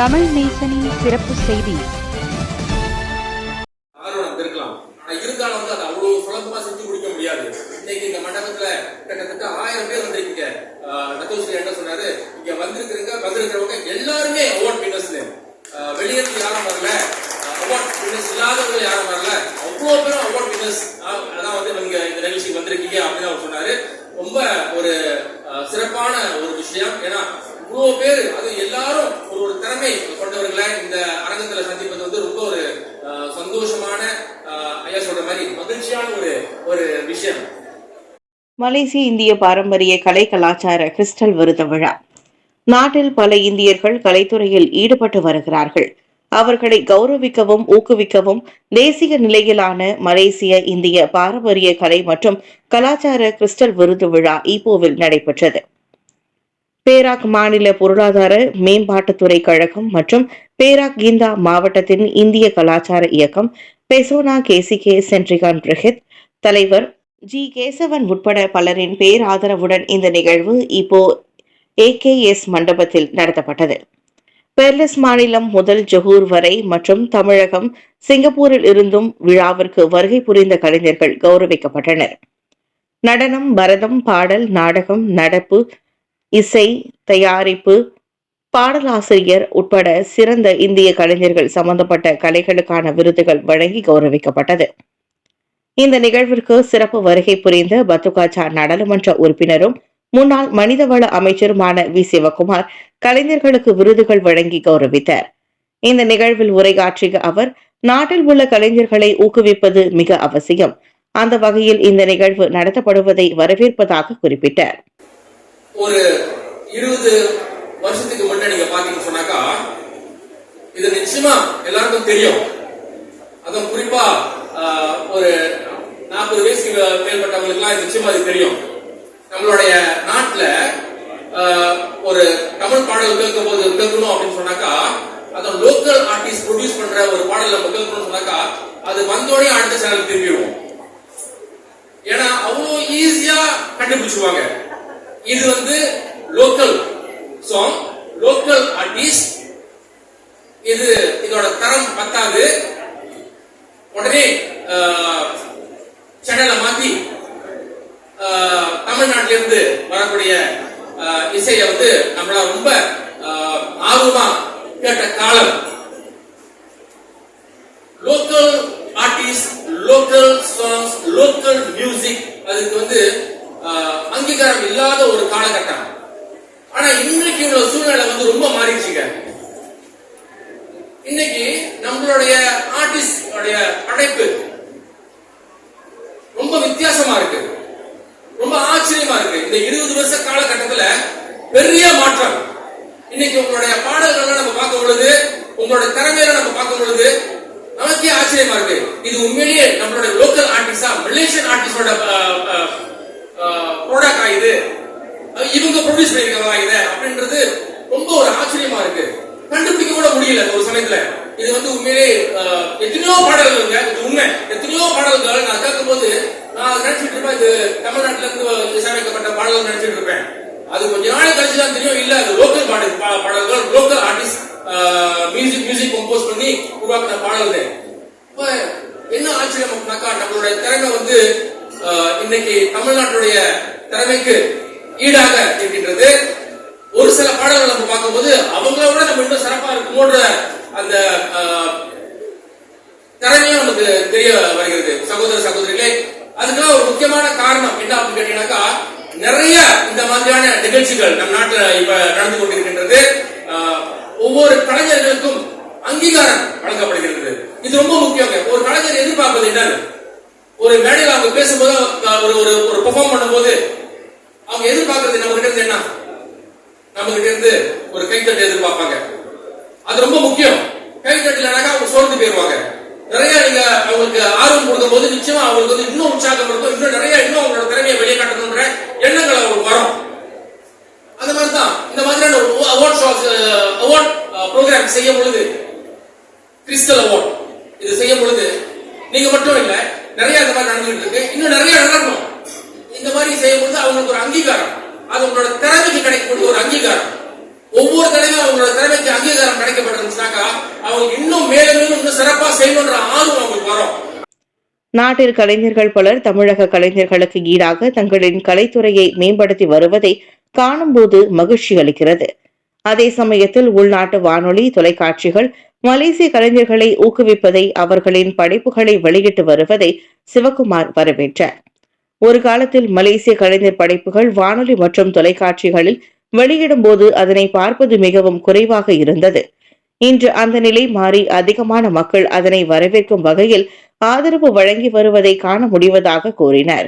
தமிழ் நேசனின் சிறப்பு செய்தி. ஆர்வம் இருக்கலாம் ஆனா இருந்தாலும் வந்து அதை அவ்வளவு சுலபமா செஞ்சு முடிக்க முடியாது. இன்னைக்கு இந்த மண்டபத்துல கிட்டத்தட்ட ஆயிரம் பேர் வந்திருக்கீங்க. நத்தோஸ்ரீ என்ன சொன்னாரு? இங்க வந்திருக்கிறீங்க வந்திருக்கிறவங்க எல்லாருமே அவார்ட் வினர்ஸ் வெளியிருந்து யாரும் வரல. அவார்ட் வினர்ஸ் இல்லாதவங்க யாரும் வரல. அவ்வளவு பேரும் அவார்ட் வினர்ஸ் அதான் வந்து நீங்க இந்த நிகழ்ச்சிக்கு வந்திருக்கீங்க அப்படின்னு அவர் சொன்னாரு. ரொம்ப ஒரு அஹ், சிறப்பான ஒரு விஷயம். ஏன்னா இவ்வளவு பேர் அது எல்லாரும் ஒரு ஒரு திறமை கொண்டவர்களை இந்த அரங்கத்துல சந்திப்பது வந்து ரொம்ப ஒரு சந்தோஷமான ஐயா சொல்ற மாதிரி மகிழ்ச்சியான ஒரு ஒரு விஷயம். மலேசிய இந்திய பாரம்பரிய கலை கலாச்சார கிறிஸ்டல் விருது விழா. நாட்டில் பல இந்தியர்கள் கலைத்துறையில் ஈடுபட்டு வருகிறார்கள். அவர்களை கௌரவிக்கவும் ஊக்குவிக்கவும் தேசிய நிலையிலான மலேசிய இந்திய பாரம்பரிய கலை மற்றும் கலாச்சார கிறிஸ்டல் விருது விழா ஈப்போவில் நடைபெற்றது. பேராக் மாநில பொருளாதார மேம்பாட்டுத்துறை கழகம் மற்றும் பேராக் கீந்தா மாவட்டத்தின் இந்திய கலாச்சார இயக்கம் பெசோனா கேசி கே சென்ட்ரிகான் பிரஹித் தலைவர் ஜி கேசவன் உட்பட பலரின் பேராதரவுடன் இந்த நிகழ்வு இப்போ ஏகேஎஸ் மண்டபத்தில் நடத்தப்பட்டது. பெர்லஸ் மாநிலம் முதல் ஜொஹூர் வரை மற்றும் தமிழகம் சிங்கப்பூரில் இருந்தும் விழாவிற்கு வருகை புரிந்த கலைஞர்கள் கௌரவிக்கப்பட்டனர். நடனம் பரதம் பாடல் நாடகம் நடப்பு இசை தயாரிப்பு பாடலாசிரியர் உட்பட சிறந்த இந்திய கலைஞர்கள் சம்பந்தப்பட்ட கலைகளுக்கான விருதுகள் வழங்கி கௌரவிக்கப்பட்டது. இந்த நிகழ்விற்கு சிறப்பு வருகை புரிந்த பத்துகாச்சா நாடாளுமன்ற உறுப்பினரும் முன்னாள் மனிதவள அமைச்சருமான வி. சிவகுமார் கலைஞர்களுக்கு விருதுகள் வழங்கி கௌரவித்தார். இந்த நிகழ்வில் உரையாற்றிய அவர் நாட்டில் உள்ள கலைஞர்களை ஊக்குவிப்பது மிக அவசியம். அந்த வகையில் இந்த நிகழ்வு நடத்தப்படுவதை வரவேற்பதாக குறிப்பிட்டார். ஒரு இருபது வருஷத்துக்கு முன்னாடி நீங்க பாத்தீங்கன்னு சொன்னாக்கா இது நிச்சயமா எல்லாருக்கும் தெரியும். அதுவும் குறிப்பா ஒரு நாற்பது வயசுக்கு மேற்பட்டவங்களுக்குலாம் இது நிச்சயமா இது தெரியும். நம்மளுடைய நாட்டுல ஒரு தமிழ் பாடல் கேட்கும் போது கேட்கணும் அப்படின்னு சொன்னாக்கா அதை லோக்கல் ஆர்டிஸ்ட் ப்ரொடியூஸ் பண்ற ஒரு பாடல் நம்ம கேட்கணும்னு சொன்னாக்கா அது வந்தோடய அடுத்த சேனல் திரும்பிடுவோம் ஏன்னா அவ்வளோ ஈஸியா கண்டுபிடிச்சுவாங்க இது வந்து லோக்கல் சாங் லோக்கல் ஆர்டிஸ்ட் இது இதோட தரம் பத்தாது. உடனே சேனலை மாத்தி ஆஹ், தமிழ்நாட்டில இருந்து வரக்கூடிய ஆஹ், இசையை வந்து நம்மள ரொம்ப ஆஹ், ஆர்வமா கேட்ட காலம் local artist local songs local music அதுக்கு வந்து ஆஹ், அங்கீகாரம் இல்லாத ஒரு காலகட்டம் ஆனா இன்னைக்கு உள்ள சூழ்நிலை வந்து ரொம்ப மாறிடுச்சுங்க இன்னைக்கு நம்மளுடைய ஆர்டிஸ்ட் படைப்பு ரொம்ப வித்தியாசமா இருக்கு. ரொம்ப ஆச்சரியமா இருக்கு. இந்த இருபது வருஷ காலகட்டத்துல பெரிய மாற்றம். இன்னைக்கு உங்களுடைய பாடல்கள் நம்ம பார்க்கும் பொழுது உங்களோட திறமையில நம்ம பார்க்கும் பொழுது நமக்கே ஆச்சரியமா இருக்கு. இது உண்மையிலேயே நம்மளுடைய லோக்கல் ஆர்டிஸ்டா மலேசியன் ஆர்டிஸ்டோட ப்ராடக்ட் ஆகுது இவங்க ப்ரொடியூஸ் பண்ணிருக்காங்களா இத அப்படின்றது ரொம்ப ஒரு ஆச்சரியமா இருக்கு. கண்டுபிடிக்க கூட முடியல ஒரு சமயத்துல. இது வந்து உண்மையிலே எத்தனையோ எத்தனையோ இருக்கு இது உண்மை. எத்தனையோ பாடல்கள் நான் கேட்கும் போது நான் நினைச்சிட்டு இருப்பேன். இது தமிழ்நாட்டுல இருந்து இசையமைக்கப்பட்ட பாடல்கள் நினைச்சிட்டு இருப்பேன். அது கொஞ்ச நாள் கழிச்சு தான் தெரியும். இல்ல அது லோக்கல் பாடல் பா- பாடல்கள் local artist music music compose பண்ணி உருவாக்கின பாடல்கள். என்ன ஆச்சரியம் அப்படின்னாக்கா நம்மளுடைய திறமை வந்து இன்னைக்கு தமிழ்நாட்டுடைய திறமைக்கு ஈடாக இருக்கின்றது. ஒரு சில பாடல்கள் நம்ம பார்க்கும்போது அவங்கள விட நம்ம இன்னும் சிறப்பா இருக்குமோன்ற அந்த அஹ், திறமையும் நமக்கு தெரிய வருகிறது. சகோதர சகோதரிகளே அதுக்கெல்லாம் ஒரு முக்கியமான காரணம் என்ன அப்படின்னு கேட்டீங்கன்னாக்கா நிறைய இந்த மாதிரியான நிகழ்ச்சிகள் நம் நாட்டுல இப்ப நடந்து கொண்டிருக்கின்றது. ஒவ்வொரு கலைஞர்களுக்கும் அங்கீகாரம் வழங்கப்படுகிறது. இது ரொம்ப முக்கியங்க. ஒரு கலைஞர் எதிர்பார்ப்பது என்னது? ஒரு மேடையில் அவங்க பேசும்போது ஒரு ஒரு ஒரு பெர்ஃபார்ம் பண்ணும்போது அவங்க எதிர்பார்க்கறது நம்ம கிட்ட இருந்து என்ன? நம்ம கிட்ட இருந்து ஒரு கைத்தட்டு எதிர்பார்ப்பாங்க. அது ரொம்ப முக்கியம். போயிருவாங்க. நிறைய நீங்க அவங்களுக்கு ஆர்வம் கொடுக்கும் போது நிச்சயமா அவங்களுக்கு வந்து இன்னும் உற்சாகம் இருக்கும். இன்னும் நிறைய இன்னும் அவங்களோட திறமையை வெளியே காட்டணுன்ற எண்ணங்கள் அவங்களுக்கு வரும். அந்த மாதிரி தான் இந்த மாதிரியான அவார்ட் ஷோஸ் அவார்ட் ப்ரோக்ராம் செய்யும் பொழுது கிறிஸ்டல் அவார்ட் இது செய்யும் பொழுது நீங்க மட்டும் இல்ல நிறைய இந்த மாதிரி நடந்துட்டு இருக்கு. இன்னும் நிறைய நடக்கணும் இந்த மாதிரி செய்யும் பொழுது அவங்களுக்கு ஒரு அங்கீகாரம். அது உங்களோட திறமைக்கு கிடைக்கக்கூடிய ஒரு அங்கீகாரம். ஒவ்வொரு தடவையும் அவங்களோட திறமைக்கு அங்கீகாரம் கிடைக்கப்பட்டிருந்துச்சுனாக்கா அவங்க இன்னும் மேலும் மேலும் இன்னும் சிறப்பா செய்யணுன்ற ஆர்வம் அவங்களுக்கு வரும். நாட்டில் கலைஞர்கள் பலர் தமிழக கலைஞர்களுக்கு ஈடாக தங்களின் கலைத்துறையை மேம்படுத்தி வருவதை காணும்போது மகிழ்ச்சி அளிக்கிறது. அதே சமயத்தில் உள்நாட்டு வானொலி தொலைக்காட்சிகள் மலேசிய கலைஞர்களை ஊக்குவிப்பதை அவர்களின் படைப்புகளை வெளியிட்டு வருவதை சிவகுமார் வரவேற்றார். ஒரு காலத்தில் மலேசிய கலைஞர் படைப்புகள் வானொலி மற்றும் தொலைக்காட்சிகளில் வெளியிடும்போது அதனை பார்ப்பது மிகவும் குறைவாக இருந்தது. இன்று அந்த நிலை மாறி அதிகமான மக்கள் அதனை வரவேற்கும் வகையில் ஆதரவு வழங்கி வருவதை காண முடிவதாக கூறினர்.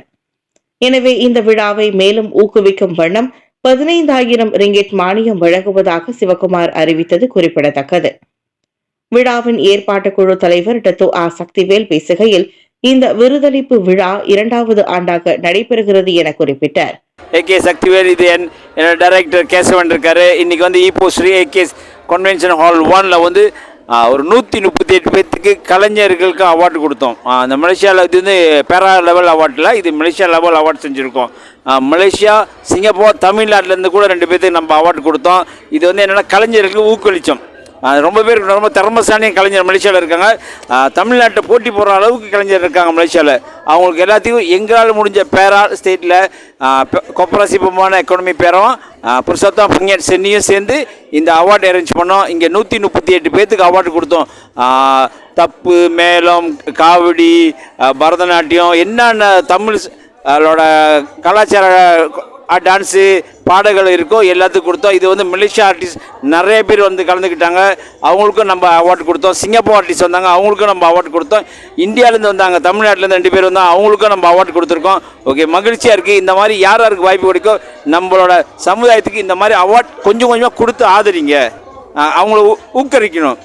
எனவே இந்த விழாவை மேலும் ஊக்குவிக்கும் வண்ணம் பதினைந்தாயிரம் ரிங்கெட் மானியம் வழங்குவதாக சிவகுமார் அறிவித்தது குறிப்பிடத்தக்கது. விழாவின் ஏற்பாட்டு குழு தலைவர் டத்து ஆ. சக்திவேல் பேசுகையில் இந்த விருதளிப்பு விழா இரண்டாவது ஆண்டாக நடைபெறுகிறது என குறிப்பிட்டார். ஏகே சக்திவேல் இது என் என்னோட டைரக்டர் கேசவன் இருக்காரு. இன்னைக்கு வந்து இப்போ ஸ்ரீ ஏகே கன்வென்ஷன் ஹால் ஒன்ல வந்து ஒரு நூற்றி முப்பத்தி எட்டு பேர்த்துக்கு கலைஞர்களுக்கு அவார்டு கொடுத்தோம். அந்த மலேசியாவில் இது வந்து பேரா லெவல் அவார்டில் இது மலேசியா லெவல் அவார்டு செஞ்சுருக்கோம். மலேசியா சிங்கப்பூர் தமிழ்நாட்டிலேருந்து கூட ரெண்டு பேர்த்துக்கு நம்ம அவார்டு கொடுத்தோம். இது வந்து என்னென்னா கலைஞர்களுக்கு ஊக்குவிச்சோம். ரொம்ப பேர் ரொம்ப திறமசாலியும் கலைஞர் மலேசியாவில் இருக்காங்க. தமிழ்நாட்டை போட்டி போடுற அளவுக்கு கலைஞர் இருக்காங்க மலேசியாவில் அவங்களுக்கு எல்லாத்தையும் எங்களால் முடிஞ்ச பேரா ஸ்டேட்டில் கொப்பராசிபமான எக்கானமி பேரும் புருஷோத்தம் புங்கேட் சென்னியும் சேர்ந்து இந்த அவார்டு அரேஞ்ச் பண்ணோம். இங்கே நூற்றி முப்பத்தி எட்டு பேர்த்துக்கு அவார்டு கொடுத்தோம். தப்பு மேளம் காவடி பரதநாட்டியம் என்னென்ன தமிழ் அதோட கலாச்சார டான்ஸு பாடல்கள் இருக்கோ எல்லாத்துக்கும் கொடுத்தோம். இது வந்து மலேசியா ஆர்டிஸ்ட் நிறைய பேர் வந்து கலந்துக்கிட்டாங்க. அவங்களுக்கும் நம்ம அவார்டு கொடுத்தோம். சிங்கப்பூர் ஆர்டிஸ்ட் வந்தாங்க அவங்களுக்கும் நம்ம அவார்டு கொடுத்தோம். இந்தியாவிலேருந்து வந்தாங்க தமிழ்நாட்டிலேருந்து ரெண்டு பேர் வந்தாங்க அவங்களுக்கும் நம்ம அவார்டு கொடுத்துருக்கோம். ஓகே மகிழ்ச்சியாக இருக்குது இந்த மாதிரி யார் யாருக்கு வாய்ப்பு கிடைக்கும் நம்மளோட சமுதாயத்துக்கு இந்த மாதிரி அவார்ட் கொஞ்சம் கொஞ்சமாக கொடுத்து ஆதரிங்க. அவங்கள ஊக்கரிக்கணும்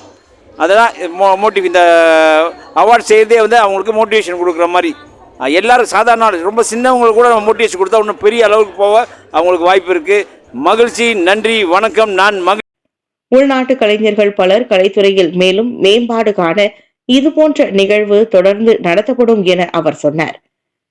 அதெல்லாம் மோ மோட்டிவ் இந்த அவார்ட் செய்கிறதே வந்து அவங்களுக்கு மோட்டிவேஷன் கொடுக்குற மாதிரி. எல்லாரும் சாதாரண ரொம்ப சின்னவங்களுக்கு கூட நம்ம மோட்டிவேஷன் கொடுத்தா இன்னும் பெரிய அளவுக்கு போக அவங்களுக்கு வாய்ப்பு இருக்குது மகிழ்ச்சி நன்றி வணக்கம். நான் மகிழ் உள்நாட்டு கலைஞர்கள் பலர் கலைத்துறையில் மேலும் மேம்பாடு காண இதுபோன்ற நிகழ்வு தொடர்ந்து நடத்தப்படும் என அவர் சொன்னார்.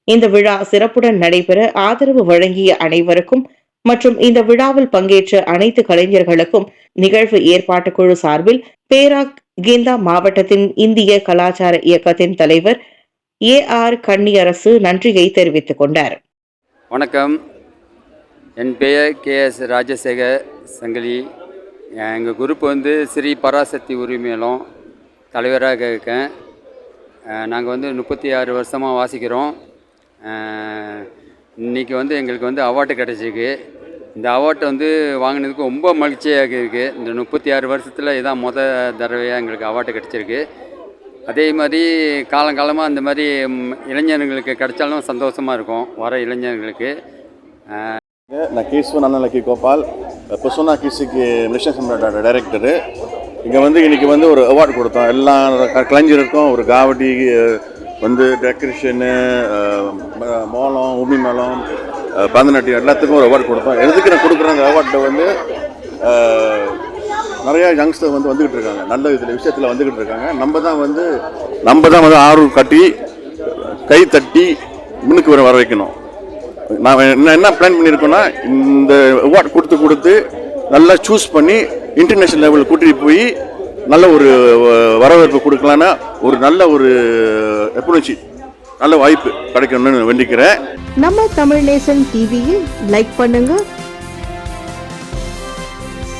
இந்த விழா சிறப்புடன் நடைபெற ஆதரவு வழங்கிய அனைவருக்கும் மற்றும் இந்த விழாவில் பங்கேற்ற அனைத்து கலைஞர்களுக்கும் நிகழ்வு ஏற்பாட்டு குழு சார்பில் பேராக் கிந்தா மாவட்டத்தின் இந்திய கலாச்சார இயக்கத்தின் தலைவர் ஏ ஆர் கன்னியரசு நன்றியை தெரிவித்துக் கொண்டார். வணக்கம். என் பெயர் கேஎஸ் ராஜசேகர் சங்கிலி. எங்கள் குரூப் வந்து ஸ்ரீ பராசக்தி உரிமையிலும் தலைவராக இருக்கேன். நாங்கள் வந்து முப்பத்தி ஆறு வருஷமாக வாசிக்கிறோம். இன்றைக்கி இன்னைக்கு வந்து எங்களுக்கு வந்து அவார்டு கிடச்சிருக்கு. இந்த அவார்டு வந்து வாங்கினதுக்கு ரொம்ப மகிழ்ச்சியாக இருக்குது இந்த முப்பத்தி ஆறு வருஷத்தில் இதான் மொதல் தடவையாக எங்களுக்கு அவார்டு கிடச்சிருக்கு. அதே மாதிரி காலங்காலமாக அந்த மாதிரி இளைஞர்களுக்கு கிடைச்சாலும் சந்தோஷமாக இருக்கும் வர இளைஞர்களுக்கு. நான் கேஸ்வன் அண்ணன் லக்கி கோபால். பொசோனா கிசிக்கு மிஷன் சம்ராட்டோட டைரக்டரு. இங்கே வந்து இன்றைக்கி வந்து ஒரு அவார்டு கொடுத்தோம். எல்லா க- கலைஞருக்கும் ஒரு காவடி வந்து டெக்கரேஷனு மோளம் உமி மேளம் அஹ், பரதநாட்டியம் எல்லாத்துக்கும் ஒரு அவார்டு கொடுத்தோம். எதுக்கு நான் கொடுக்குற அந்த அவார்டை வந்து நிறைய யங்ஸ்டர் வந்து வந்துக்கிட்டு இருக்காங்க. நல்ல இதில் விஷயத்தில் வந்துக்கிட்டு இருக்காங்க. நம்ம தான் வந்து நம்ம தான் வந்து ஆர்வம் காட்டி கை தட்டி முன்னுக்கு வர வர வைக்கணும். நான் என்ன என்ன பிளான் பண்ணியிருக்கோன்னா இந்த அவார்ட் கொடுத்து கொடுத்து நல்லா சூஸ் பண்ணி இன்டர்நேஷ்னல் லெவலில் கூட்டிகிட்டு போய் நல்ல ஒரு வரவேற்பு கொடுக்கலான்னா ஒரு நல்ல ஒரு எப்படிச்சு நல்ல வாய்ப்பு கிடைக்கணும்னு வேண்டிக்கிறேன். நம்ம தமிழ் நேசன் டிவியை லைக் பண்ணுங்க.